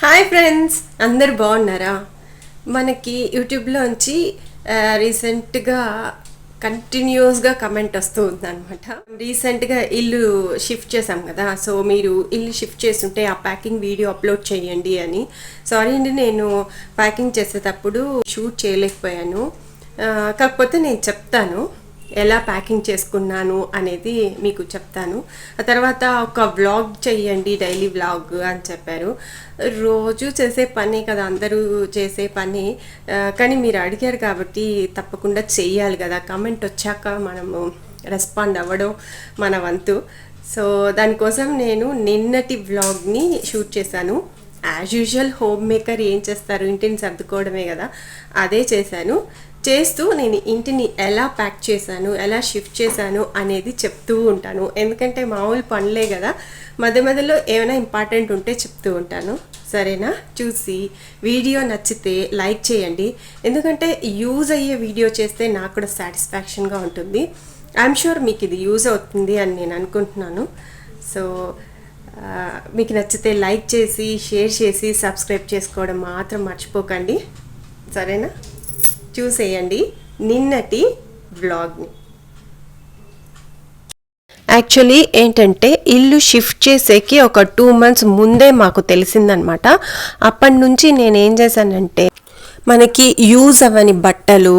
Hi friends అందరు బాగున్నారా? మనకి యూట్యూబ్లోంచి రీసెంట్గా కంటిన్యూస్గా కమెంట్ వస్తూ ఉందన్నమాట. రీసెంట్గా ఇల్లు షిఫ్ట్ చేసాం కదా సో మీరు ఇల్లు షిఫ్ట్ చేస్తుంటే ఆ ప్యాకింగ్ వీడియో అప్లోడ్ చేయండి అని. సారీ అండి నేను ప్యాకింగ్ చేసేటప్పుడు షూట్ చేయలేకపోయాను. కాకపోతే నేను చెప్తాను. ఎలా ప్యాకింగ్ చేసుకున్నాను అనేది మీకు చెప్తాను. ఆ తర్వాత ఒక వ్లాగ్ చెయ్యండి డైలీ వ్లాగ్ అని చెప్పారు. రోజు చేసే పని కదా అందరూ చేసే పని. కానీ మీరు అడిగారు కాబట్టి తప్పకుండా చెయ్యాలి కదా. కమెంట్ వచ్చాక మనము రెస్పాండ్ అవ్వడం మన వంతు. సో దానికోసం నేను నిన్నటి వ్లాగ్ని షూట్ చేశాను. యాజ్ యూజువల్ హోమ్ మేకర్ ఏం చేస్తారు? ఇంటిని సర్దుకోవడమే కదా. అదే చేశాను. చేస్తూ నేను ఇంటిని ఎలా ప్యాక్ చేశాను ఎలా షిఫ్ట్ చేశాను అనేది చెప్తూ ఉంటాను. ఎందుకంటే మామూలు పనులే కదా మధ్య మధ్యలో ఏమైనా ఇంపార్టెంట్ ఉంటే చెప్తూ ఉంటాను. సరేనా? చూసి వీడియో నచ్చితే లైక్ చేయండి. ఎందుకంటే యూజ్ అయ్యే వీడియో చేస్తే నాకు కూడా సాటిస్ఫాక్షన్గా ఉంటుంది. ఐఎమ్ షూర్ మీకు ఇది యూజ్ అవుతుంది అని నేను అనుకుంటున్నాను. సో మీకు నచ్చితే లైక్ చేసి షేర్ చేసి సబ్స్క్రైబ్ చేసుకోవడం మాత్రం మర్చిపోకండి. సరేనా? చూసేయండి నిన్నటి వ్లాగ్ని. యాక్చువల్లీ ఏంటంటే ఇల్లు షిఫ్ట్ చేసేకి ఒక టూ మంత్స్ ముందే మాకు తెలిసిందనమాట. అప్పటి నుంచి నేను ఏం చేశానంటే మనకి యూజ్ అవ్వని బట్టలు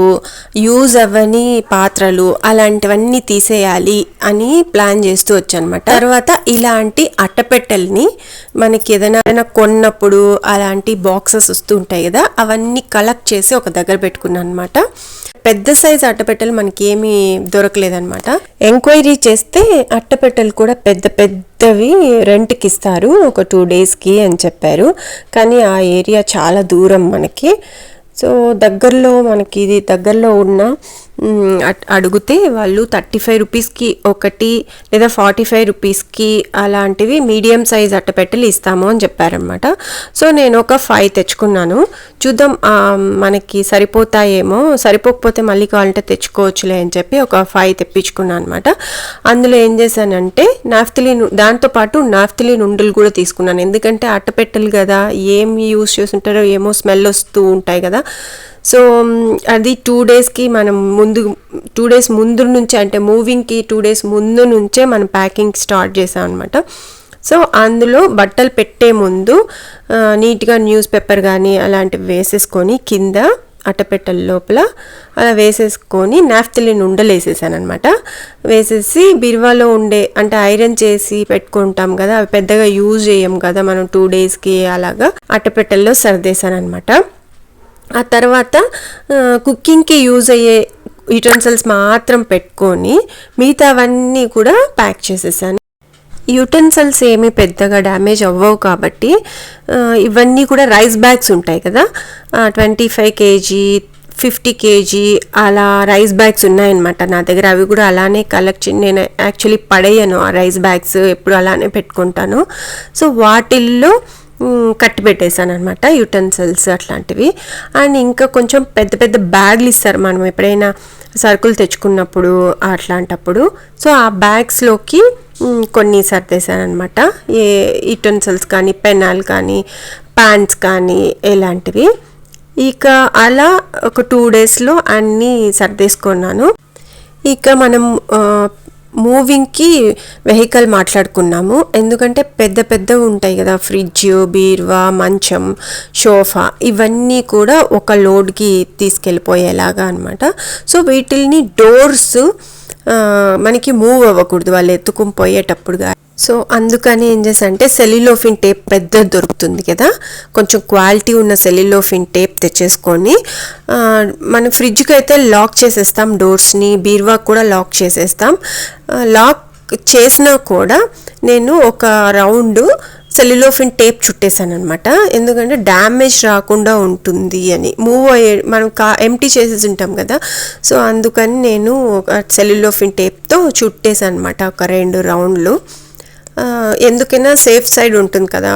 యూజ్ అవ్వని పాత్రలు అలాంటివన్నీ తీసేయాలి అని ప్లాన్ చేస్తూ వచ్చానమాట తర్వాత ఇలాంటి అట్టపెట్టెల్ని మనకి ఏదైనా ఏదైనా కొన్నప్పుడు అలాంటి బాక్సెస్ వస్తూ ఉంటాయి కదా అవన్నీ కలెక్ట్ చేసి ఒక దగ్గర పెట్టుకున్నాను అనమాట పెద్ద సైజ్ అట్టపెట్టెలు మనకి ఏమీ దొరకలేదన్నమాట. ఎంక్వైరీ చేస్తే అట్టపెట్టెలు కూడా పెద్ద పెద్దవి రెంట్కి ఇస్తారు ఒక టూ డేస్కి అని చెప్పారు. కానీ ఆ ఏరియా చాలా దూరం మనకి. సో దగ్గరలో మనకి ఇది దగ్గరలో ఉన్న అడిగితే వాళ్ళు థర్టీ ఫైవ్ రూపీస్కి ఒకటి లేదా ఫార్టీ ఫైవ్ రూపీస్కి అలాంటివి మీడియం సైజ్ అట్టపెట్టెలు ఇస్తాము అని చెప్పారనమాట సో నేను ఒక ఫైవ్ తెచ్చుకున్నాను. చూద్దాం మనకి సరిపోతాయేమో సరిపోకపోతే మళ్ళీ కావాలంటే తెచ్చుకోవచ్చులే అని చెప్పి ఒక ఫైవ్ తెప్పించుకున్నాను అనమాట అందులో ఏం చేశానంటే నాఫ్తలిన్ దాంతోపాటు నాఫ్తలిన్ ఉండలు కూడా తీసుకున్నాను. ఎందుకంటే అట్టపెట్టెలు కదా ఏం యూస్ చేస్తుంటారో ఏమో స్మెల్ వస్తూ ఉంటాయి కదా. సో అది టూ డేస్కి మనం ముందు టూ డేస్ ముందు నుంచి అంటే మూవింగ్కి టూ డేస్ ముందు నుంచే మనం ప్యాకింగ్ స్టార్ట్ చేసాం అనమాట సో అందులో బట్టలు పెట్టే ముందు నీట్గా న్యూస్ పేపర్ కానీ అలాంటివి వేసేసుకొని కింద అట్టపెట్టల లోపల అలా వేసేసుకొని నాఫ్తలిన్ ఉండలు వేసేసాను అనమాట వేసేసి బిరువాలో ఉండే అంటే ఐరన్ చేసి పెట్టుకుంటాం కదా అవి పెద్దగా యూజ్ చేయం కదా మనం టూ డేస్కి అలాగా అట్టపెట్టల్లో సర్దేశాను అనమాట ఆ తర్వాత కుకింగ్కి యూజ్ అయ్యే యుటెన్సిల్స్ మాత్రం పెట్టుకొని మిగతావన్నీ కూడా ప్యాక్ చేసేసాను. యుటెన్సిల్స్ ఏమీ పెద్దగా డ్యామేజ్ అవ్వవు కాబట్టి ఇవన్నీ కూడా రైస్ బ్యాగ్స్ ఉంటాయి కదా twenty five KG fifty KG అలా రైస్ బ్యాగ్స్ ఉన్నాయన్నమాట నా దగ్గర. అవి కూడా అలానే కలెక్ట్ నేను యాక్చువల్లీ పడేయను ఆ రైస్ బ్యాగ్స్ ఎప్పుడు అలానే పెట్టుకుంటాను. సో వాటిల్లో కట్టి పెట్టేశాను అనమాట యూటెన్సిల్స్ అట్లాంటివి. అండ్ ఇంకా కొంచెం పెద్ద పెద్ద బ్యాగ్లు ఇస్తారు మనం ఎప్పుడైనా సరుకులు తెచ్చుకున్నప్పుడు అట్లాంటప్పుడు. సో ఆ బ్యాగ్స్లోకి కొన్ని సర్దేశాను అనమాట ఏ యూటెన్సిల్స్ కానీ పెనాల్ కానీ ప్యాంట్స్ కానీ ఇలాంటివి. ఇక అలా ఒక టూ డేస్లో అన్నీ సర్దేసుకున్నాను. ఇక మనం మూవింగ్కి వెహికల్ మాట్లాడుకున్నాము. ఎందుకంటే పెద్ద పెద్ద ఉంటాయి కదా ఫ్రిడ్జ్ బీరువా మంచం సోఫా ఇవన్నీ కూడా ఒక లోడ్కి తీసుకెళ్ళిపోయేలాగా అనమాట సో వీటిల్ని డోర్స్ మనకి మూవ్ అవ్వకూడదు. వాళ్ళు ఎత్తుకుని పోయేటప్పుడుగా సో అందుకని ఏం చేసంటే సెల్యులోఫిన్ టేప్ పెద్ద దొరుకుతుంది కదా కొంచెం క్వాలిటీ ఉన్న సెల్యులోఫిన్ టేప్ తెచ్చేసుకొని మనం మన ఫ్రిడ్జ్కి అయితే లాక్ చేసేస్తాం డోర్స్ని బీర్వా కూడా లాక్ చేసేస్తాం. లాక్ చేసినా కూడా నేను ఒక రౌండ్ సెల్యులోఫిన్ టేప్ చుట్టేసాను అనమాట ఎందుకంటే డ్యామేజ్ రాకుండా ఉంటుంది అని. మూవ్ అయ్యే మనం కా ఎంటీ చేసేసి ఉంటాం కదా. సో అందుకని నేను ఒక సెల్యులోఫిన్ టేప్తో చుట్టేసాను అనమాట ఒక రెండు రౌండ్లు. ఎందుకైనా సేఫ్ సైడ్ ఉంటుంది కదా.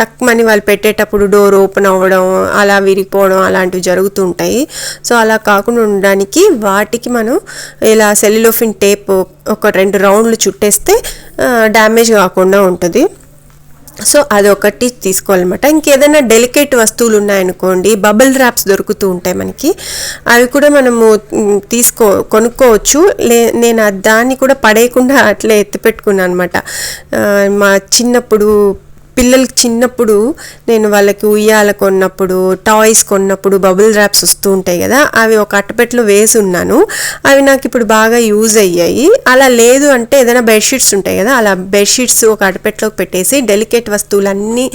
టక్ మని వాళ్ళు పెట్టేటప్పుడు డోర్ ఓపెన్ అవ్వడం అలా విరిగిపోవడం అలాంటివి జరుగుతుంటాయి. సో అలా కాకుండా ఉండడానికి వాటికి మనం ఇలా సెల్యులోఫిన్ టేప్ ఒక రెండు రౌండ్లు చుట్టేస్తే డ్యామేజ్ కాకుండా ఉంటుంది. సో అదొకటి తీసుకోవాలన్నమాట. ఇంకేదైనా డెలికేట్ వస్తువులు ఉన్నాయనుకోండి బబుల్ ర్యాప్స్ దొరుకుతూ ఉంటాయి మనకి. అవి కూడా మనము తీసుకో కొనుక్కోవచ్చు. లే నేను దాన్ని కూడా పడేయకుండా అట్లే ఎత్తిపెట్టుకున్నాను అనమాట మా చిన్నప్పుడు పిల్లలకి చిన్నప్పుడు నేను వాళ్ళకి ఉయ్యాల కొన్నప్పుడు టాయ్స్ కొన్నప్పుడు బబుల్ ర్యాప్స్ వస్తూ ఉంటాయి కదా అవి ఒక అట్టపెట్టలో వేసి ఉన్నాను. అవి నాకు ఇప్పుడు బాగా యూజ్ అయ్యాయి. అలా లేదు అంటే ఏదైనా బెడ్షీట్స్ ఉంటాయి కదా అలా బెడ్షీట్స్ ఒక అట్టపెట్టలోకి పెట్టేసి డెలికేట్ వస్తువులన్నీ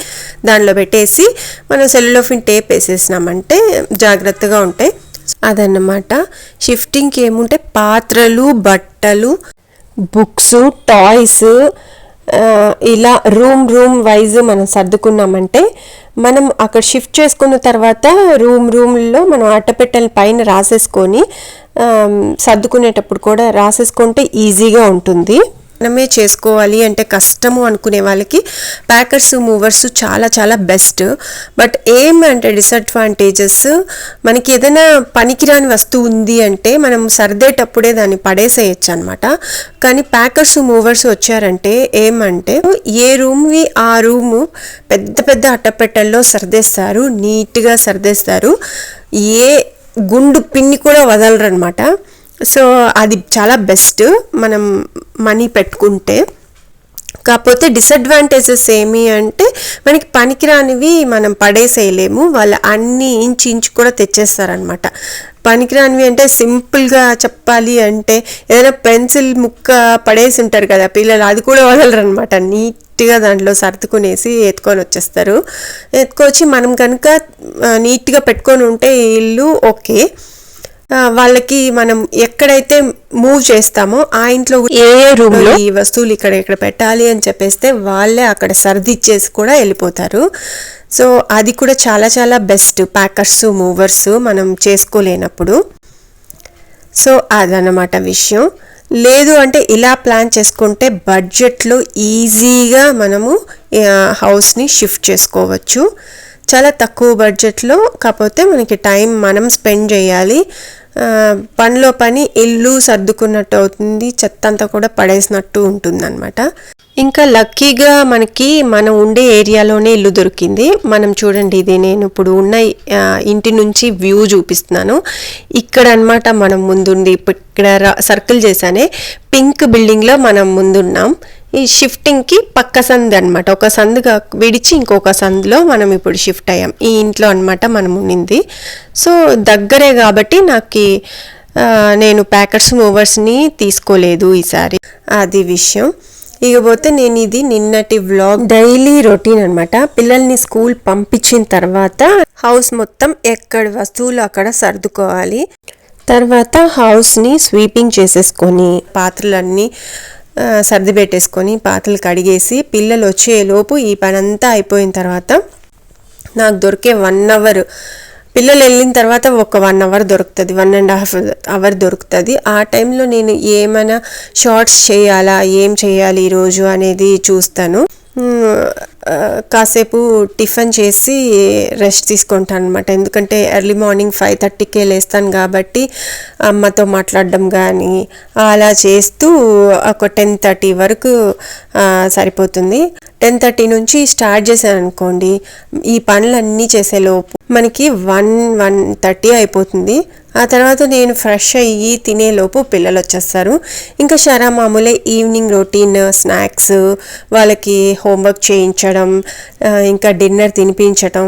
దానిలో పెట్టేసి మనం సెల్లోఫిన్ టేప్ వేసేసినామంటే జాగ్రత్తగా ఉంటాయి. అదన్నమాట. షిఫ్టింగ్కి ఏముంటే పాత్రలు బట్టలు బుక్స్ టాయ్స్ ఇలా రూమ్ రూమ్ వైజ్ మనం సర్దుకున్నామంటే మనం అక్కడ షిఫ్ట్ చేసుకున్న తర్వాత రూమ్ రూమ్లో మనం అట్టపెట్టెల పైన రాసేసుకొని సర్దుకునేటప్పుడు కూడా రాసేసుకుంటే ఈజీగా ఉంటుంది. మనమే చేసుకోవాలి అంటే కష్టము అనుకునే వాళ్ళకి ప్యాకర్స్ మూవర్స్ చాలా చాలా బెస్ట్ బట్ ఏం అంటే డిసడ్వాంటేజెస్ మనకి ఏదైనా పనికిరాని వస్తువు ఉంది అంటే మనం సర్దేటప్పుడే దాన్ని పడేసేయచ్చు అనమాట కానీ ప్యాకర్స్ మూవర్స్ వచ్చారంటే ఏమంటే ఏ రూమ్వి ఆ రూము పెద్ద పెద్ద అట్టపెట్టెల్లో సర్దేస్తారు నీట్గా సర్దేస్తారు. ఏ గుండు పిన్ని కూడా వదలరు అనమాట సో అది చాలా బెస్ట్. మనం మనీ పెట్టుకుంటే. కాకపోతే డిసడ్వాంటేజెస్ ఏమి అంటే మనకి పనికిరానివి మనం పడేసేయలేము. వాళ్ళు అన్ని ఇంచు ఇంచు కూడా తెచ్చేస్తారనమాట పనికిరానివి అంటే సింపుల్గా చెప్పాలి అంటే ఏదైనా పెన్సిల్ ముక్క పడేసి ఉంటారు కదా పిల్లలు అది కూడా వదలరు అనమాట నీట్గా దాంట్లో సర్దుకునేసి ఎత్తుకొని వచ్చేస్తారు. ఎత్తుకొచ్చి మనం కనుక నీట్గా పెట్టుకొని ఉంటే ఇల్లు ఓకే. వాళ్ళకి మనం ఎక్కడైతే మూవ్ చేస్తామో ఆ ఇంట్లో ఏ ఏ రూమ్లో ఈ వస్తువులు ఇక్కడ ఇక్కడ పెట్టాలి అని చెప్పేస్తే వాళ్ళే అక్కడ సర్దిచ్చేసి కూడా వెళ్ళిపోతారు. సో అది కూడా చాలా చాలా బెస్ట్ ప్యాకర్స్ మూవర్స్ మనం చేసుకోలేనప్పుడు. సో అదనమాట విషయం. లేదు అంటే ఇలా ప్లాన్ చేసుకుంటే బడ్జెట్లో ఈజీగా మనము హౌస్ని షిఫ్ట్ చేసుకోవచ్చు. చాలా తక్కువ బడ్జెట్లో కాకపోతే మనకి టైం మనం స్పెండ్ చేయాలి. పనిలో పని ఇల్లు సర్దుకున్నట్టు అవుతుంది చెత్త అంతా కూడా పడేసినట్టు ఉంటుంది ఇంకా లక్కీగా మనకి మనం ఉండే ఏరియాలోనే ఇల్లు దొరికింది. మనం చూడండి ఇది నేను ఇప్పుడు ఉన్న ఇంటి నుంచి వ్యూ చూపిస్తున్నాను. ఇక్కడ అన్నమాట మనం ముందుండి ఇప్పుడు ఇక్కడ సర్కిల్ చేశానే పింక్ బిల్డింగ్లో మనం ముందున్నాం. ఈ షిఫ్టింగ్కి పక్క సందు అనమాట ఒక సందుగా విడిచి ఇంకొక సందులో మనం ఇప్పుడు షిఫ్ట్ అయ్యాం. ఈ ఇంట్లో అన్నమాట మనం ఉన్నింది. సో దగ్గరే కాబట్టి నాకు నేను ప్యాకెట్స్ మూవర్స్ని తీసుకోలేదు ఈసారి. అది విషయం. ఇకపోతే నేను ఇది నిన్నటి వ్లాగ్ డైలీ రొటీన్ అన్నమాట. పిల్లల్ని స్కూల్ పంపించిన తర్వాత హౌస్ మొత్తం ఎక్కడ వస్తువులు అక్కడ సర్దుకోవాలి. తర్వాత హౌస్ని స్వీపింగ్ చేసేసుకొని పాత్రలన్నీ సర్ది పెట్టేసుకొని పాత్రలు కడిగేసి పిల్లలు వచ్చేలోపు ఈ పని అంతా అయిపోయిన తర్వాత నాకు దొరికే వన్ అవర్ పిల్లలు వెళ్ళిన తర్వాత ఒక వన్ అవర్ దొరుకుతుంది వన్ అండ్ హాఫ్ అవర్ దొరుకుతుంది. ఆ టైంలో నేను ఏమైనా షార్ట్స్ చేయాలా ఏం చేయాలి ఈరోజు అనేది చూస్తాను. కాసేపు టిఫిన్ చేసి రెస్ట్ తీసుకుంటాను అనమాట ఎందుకంటే ఎర్లీ మార్నింగ్ ఫైవ్ థర్టీకే లేస్తాను కాబట్టి అమ్మతో మాట్లాడడం కానీ అలా చేస్తూ ఒక టెన్ థర్టీ వరకు సరిపోతుంది. టెన్ థర్టీ నుంచి స్టార్ట్ చేశాను అనుకోండి ఈ పనులన్నీ చేసేలోపు మనకి వన్ వన్ థర్టీ అయిపోతుంది. ఆ తర్వాత నేను ఫ్రెష్ అయ్యి తినేలోపు పిల్లలు వచ్చేస్తారు. ఇంకా షరా మామూలే ఈవినింగ్ రొటీన్ స్నాక్స్ వాళ్ళకి హోంవర్క్ చేయించడం ఆ, ఇంకా డిన్నర్ తినిపించటం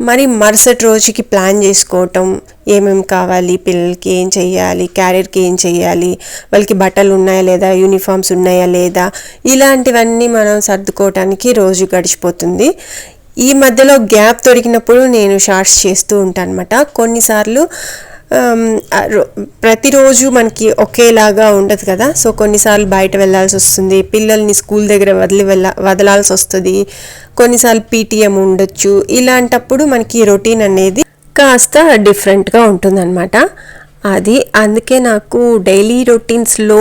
మరి మరుసటి రోజుకి ప్లాన్ చేసుకోవటం ఏమేమి కావాలి పిల్లలకి ఏం చేయాలి క్యారియర్కి ఏం చేయాలి వాళ్ళకి బట్టలు ఉన్నాయా లేదా యూనిఫామ్స్ ఉన్నాయా లేదా ఇలాంటివన్నీ మనం సర్దుకోవటానికి రోజు గడిచిపోతుంది. ఈ మధ్యలో గ్యాప్ దొరికినప్పుడు నేను షార్ట్స్ చేస్తూ ఉంటాను అనమాట కొన్నిసార్లు Um, ప్రతిరోజు మనకి ఒకేలాగా ఉండదు కదా. సో కొన్నిసార్లు బయట వెళ్ళాల్సి వస్తుంది. పిల్లల్ని స్కూల్ దగ్గర వదిలి వెళ్ళ వదలాల్సి వస్తుంది. కొన్నిసార్లు పీటీఎం ఉండొచ్చు. ఇలాంటప్పుడు మనకి రొటీన్ అనేది కాస్త డిఫరెంట్గా ఉంటుందన్నమాట. అది అందుకే నాకు డైలీ రొటీన్స్లో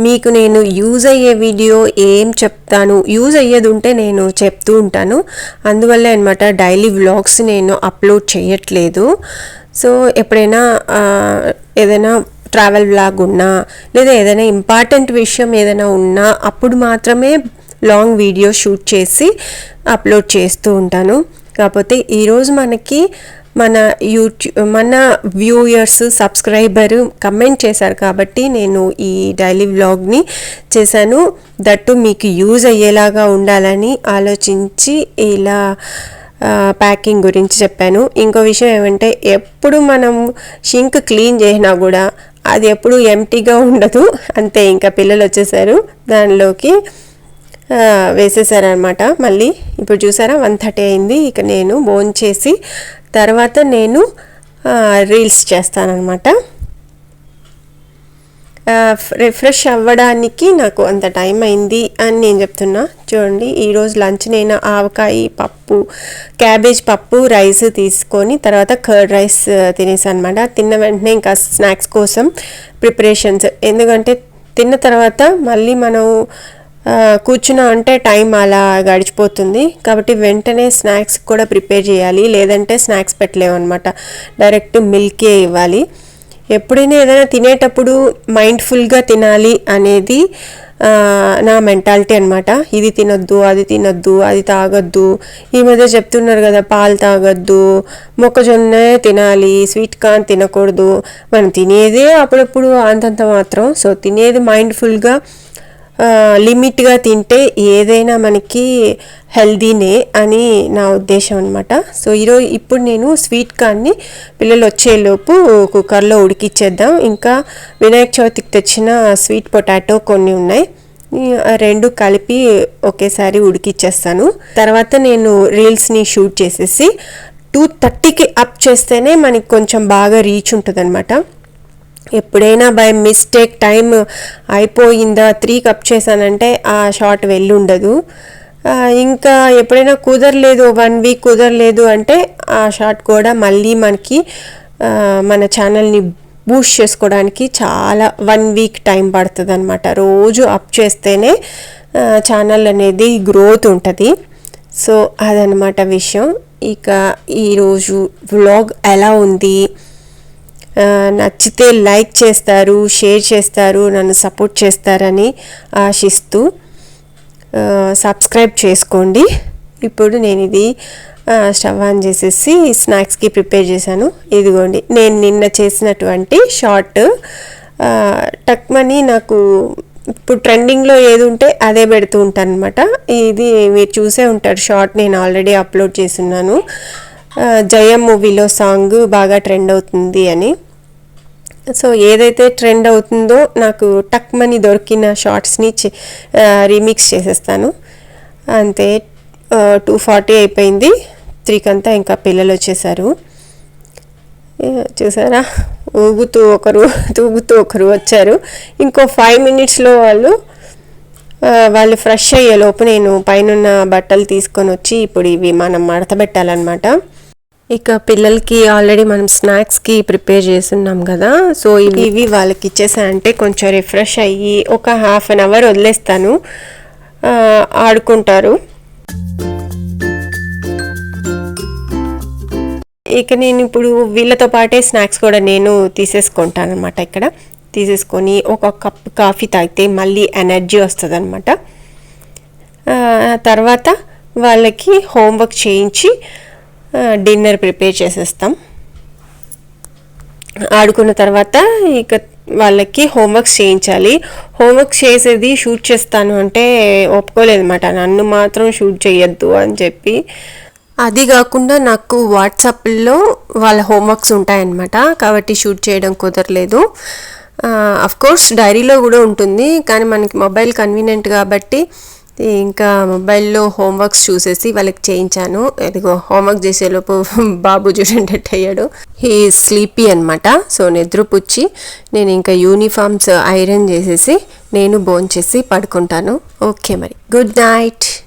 మీకు నేను యూజ్ అయ్యే వీడియో ఏం చెప్తాను యూజ్ అయ్యేది ఉంటే నేను చెప్తూ ఉంటాను. అందువల్లే అనమాట డైలీ వ్లాగ్స్ నేను అప్లోడ్ చేయట్లేదు. సో ఎప్పుడైనా ఏదైనా ట్రావెల్ బ్లాగ్ ఉన్నా లేదా ఏదైనా ఇంపార్టెంట్ విషయం ఏదైనా ఉన్నా అప్పుడు మాత్రమే లాంగ్ వీడియో షూట్ చేసి అప్లోడ్ చేస్తూ ఉంటాను. కాకపోతే ఈరోజు మనకి మన యూట్యూబ్ మన వ్యూయర్స్ సబ్స్క్రైబర్ కమెంట్ చేశారు కాబట్టి నేను ఈ డైలీ వ్లాగ్ని చేశాను. దట్టు మీకు యూజ్ అయ్యేలాగా ఉండాలని ఆలోచించి ఇలా ప్యాకింగ్ గురించి చెప్పాను. ఇంకో విషయం ఏమంటే ఎప్పుడు మనం షింక్ క్లీన్ చేసినా కూడా అది ఎప్పుడు ఎంటీగా ఉండదు. అంతే ఇంకా పిల్లలు వచ్చేసారు. దానిలోకి వేసేసారనమాట మళ్ళీ ఇప్పుడు చూసారా వన్ థర్టీ అయింది. ఇక నేను బోన్ చేసి తర్వాత నేను రీల్స్ చేస్తానన్నమాట. రిఫ్రెష్ అవ్వడానికి నాకు అంత టైం అయింది అని నేను చెప్తున్నా. చూడండి ఈరోజు లంచ్ నేను ఆవకాయ పప్పు క్యాబేజ్ పప్పు రైస్ తీసుకొని తర్వాత కర్డ్ రైస్ తినేసాను అనమాట తిన్న వెంటనే ఇంకా స్నాక్స్ కోసం ప్రిపరేషన్స్. ఎందుకంటే తిన్న తర్వాత మళ్ళీ మనం కూర్చున్నా అంటే టైం అలా గడిచిపోతుంది. కాబట్టి వెంటనే స్నాక్స్ కూడా ప్రిపేర్ చేయాలి. లేదంటే స్నాక్స్ పెట్టలేము అనమాట డైరెక్ట్ మిల్కే ఇవ్వాలి. ఎప్పుడైనా ఏదైనా తినేటప్పుడు మైండ్ఫుల్గా తినాలి అనేది నా మెంటాలిటీ అనమాట ఇది తినొద్దు అది తినొద్దు అది తాగొద్దు. ఈ మధ్య చెప్తున్నారు కదా పాలు తాగొద్దు మొక్కజొన్న తినాలి స్వీట్ కార్న్ తినకూడదు. మనం తినేదే అప్పుడప్పుడు అంతంత మాత్రం. సో తినేది మైండ్ఫుల్గా లిమిట్గా తింటే ఏదైనా మనకి హెల్దీనే అని నా ఉద్దేశం అనమాట సో ఈరోజు ఇప్పుడు నేను స్వీట్ కార్న్ని పిల్లలు వచ్చేలోపు కుక్కర్లో ఉడికిచ్చేద్దాం. ఇంకా వినాయక చవితికి తెచ్చిన స్వీట్ పొటాటో కొన్ని ఉన్నాయి. రెండు కలిపి ఒకేసారి ఉడికిచ్చేస్తాను. తర్వాత నేను రీల్స్ని షూట్ చేసేసి టూ థర్టీకి అప్ చేస్తేనే మనకి కొంచెం బాగా రీచ్ ఉంటుంది అనమాట ఎప్పుడైనా బై మిస్టేక్ టైం అయిపోయిందా త్రీ కప్ చేశానంటే ఆ షార్ట్ వెళ్ళి ఉండదు ఇంకా ఎప్పుడైనా కుదరలేదు వన్ వీక్ కుదరలేదు అంటే ఆ షార్ట్ కూడా మళ్ళీ మనకి మన ఛానల్ని బూస్ట్ చేసుకోవడానికి చాలా వన్ వీక్ టైం పడుతుంది అనమాట రోజు అప్ చేస్తేనే ఛానల్ అనేది గ్రోత్ ఉంటుంది. సో అదనమాట విషయం. ఇక ఈరోజు వ్లాగ్ ఎలా ఉంది? నచ్చితే లైక్ చేస్తారు షేర్ చేస్తారు నన్ను సపోర్ట్ చేస్తారని ఆశిస్తూ సబ్స్క్రైబ్ చేసుకోండి. ఇప్పుడు నేను ఇది స్టవ్ ఆన్ చేసేసి స్నాక్స్కి ప్రిపేర్ చేశాను. ఇదిగోండి నేను నిన్న చేసినటువంటి షార్ట్ టక్మని నాకు ఇప్పుడు ట్రెండింగ్లో ఏది ఉంటే అదే పెడుతూ ఉంటాను అనమాట ఇది మీరు చూసే ఉంటారు షార్ట్ నేను ఆల్రెడీ అప్లోడ్ చేస్తున్నాను. జయం మూవీలో సాంగ్ బాగా ట్రెండ్ అవుతుంది అని. సో ఏదైతే ట్రెండ్ అవుతుందో నాకు టక్ మనీ దొరికిన షార్ట్స్ని రీమిక్స్ చేసేస్తాను. అంతే టూ ఫార్టీ అయిపోయింది. త్రీకంతా ఇంకా పిల్లలు వచ్చేసారు. చూసారా? ఊగుతూ ఒకరు తూగుతూ ఒకరు వచ్చారు. ఇంకో ఫైవ్ మినిట్స్లో వాళ్ళు వాళ్ళు ఫ్రెష్ అయ్యే లోపు నేను పైన బట్టలు తీసుకొని వచ్చి ఇప్పుడు ఇవి మనం మడతబెట్టాలన్నమాట ఇక పిల్లలకి ఆల్రెడీ మనం స్నాక్స్కి ప్రిపేర్ చేస్తున్నాం కదా సో ఇవి వాళ్ళకి ఇచ్చేసాయంటే కొంచెం రిఫ్రెష్ అయ్యి ఒక హాఫ్ అన్ అవర్ వదిలేస్తాను. ఆడుకుంటారు. ఇక నేను ఇప్పుడు వీళ్ళతో పాటే స్నాక్స్ కూడా నేను తీసేసుకుంటాను అనమాట ఇక్కడ. తీసేసుకొని ఒక కప్ కాఫీ తాగితే మళ్ళీ ఎనర్జీ వస్తుంది అనమాట తర్వాత వాళ్ళకి హోంవర్క్ చేయించి డిన్నర్ ప్రిపేర్ చేసేస్తాం. ఆడుకున్న తర్వాత ఇక వాళ్ళకి హోంవర్క్స్ చేయించాలి. హోంవర్క్స్ చేసేది షూట్ చేస్తాను అంటే ఒప్పుకోలేదన్నమాట. నన్ను మాత్రం షూట్ చేయొద్దు అని చెప్పి. అది కాకుండా నాకు వాట్సాప్లో వాళ్ళ హోంవర్క్స్ ఉంటాయన్నమాట. కాబట్టి షూట్ చేయడం కుదరలేదు. కోర్స్ డైరీలో కూడా ఉంటుంది. కానీ మనకి మొబైల్ కన్వీనియంట్ కాబట్టి ఇంకా మొబైల్లో హోంవర్క్స్ చూసేసి వాళ్ళకి చేయించాను. ఇదిగో హోంవర్క్ చేసేలోపు బాబు చూడండి అయ్యాడు. హీ స్లీపీ అనమాట సో నిద్రపుచ్చి నేను ఇంకా యూనిఫామ్స్ ఐరన్ చేసేసి నేను బోన్ చేసి పడుకుంటాను. ఓకే మరి. Good night.